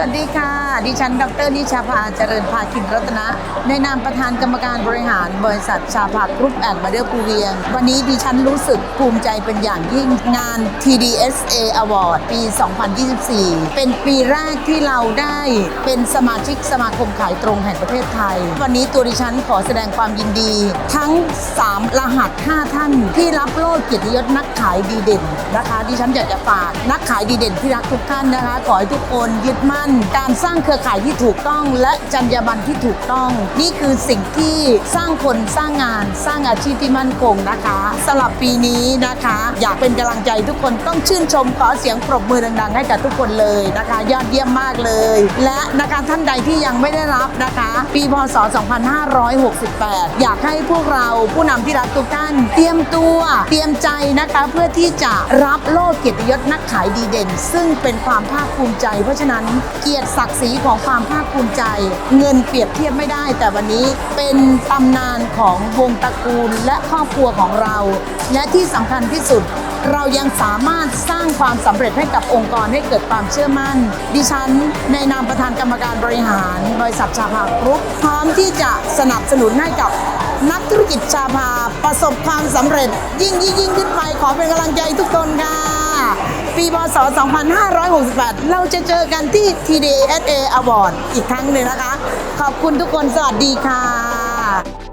วัสดีค่ะ ดิฉัน ดร นิชาภา เจริญภาคินรัตนะ ในนามประธานกรรมการบริหารบริษัทชาภากรุ๊ปแอนด์มาเดอร์ภูเวียง วันนี้ดิฉันรู้สึกภูมิใจเป็นอย่างยิ่งงาน TDSA Award ปี 2024 เป็นปีแรกที่เราได้เป็นสมาชิกสมาคมขายตรงแห่งประเทศไทย วันนี้ตัวดิฉันขอแสดงความยินดี ทั้ง 3 รหัส 5 ท่าน ที่รับโล่เกียรติยศนักขายดีเด่นนะคะ ดิฉันอยากจะฝากนักขายดีเด่นที่รักทุกท่านนะคะ ขอให้ทุกคนยึดมั่นการสร้างเครือข่ายที่ถูกต้อง และจรรยาบรรณที่ถูกต้อง นี่คือสิ่งที่สร้างคนสร้างงานสร้างอาชีพที่มั่นคงนะคะสำหรับปีนี้นะคะ อยากเป็นกำลังใจทุกคนต้องชื่นชมขอเสียงปรบมือดังๆ ให้กับทุกคนเลยนะคะ ยอดเยี่ยมมากเลย และนะคะท่านใดที่ยังไม่ได้รับนะคะ ปีพศ 2568 อยากให้พวกเราผู้นำที่รักทุกท่านเตรียมตัวเตรียมใจนะคะเพื่อที่จะรับโล่เกียรติยศนักขายดีเด่น ซึ่งเป็นความภาคภูมิใจ เพราะฉะนั้นเกียรติศักดิ์ศรีของความภาคภูมิใจ เงินเปรียบเทียบไม่ได้ แต่วันนี้เป็นตำนานของวงตระกูลและครอบครัวของเรา และที่สำคัญที่สุด เรายังสามารถสร้างความสำเร็จให้กับองค์กรให้เกิดความเชื่อมั่น ดิฉัน ในนามประธานกรรมการบริหาร บริษัทชาภากรุ๊ปพร้อมที่จะสนับสนุนให้กับนักธุรกิจชาภาประสบความสำเร็จ ยิ่งยิ่งยิ่งขึ้นไปขอเป็นกำลังใจทุกคนค่ะ ปีพศ 2568 เราจะเจอกันที่ TDSA Award อีกครั้งหนึ่งนะคะ ขอบคุณทุกคน สวัสดีค่ะ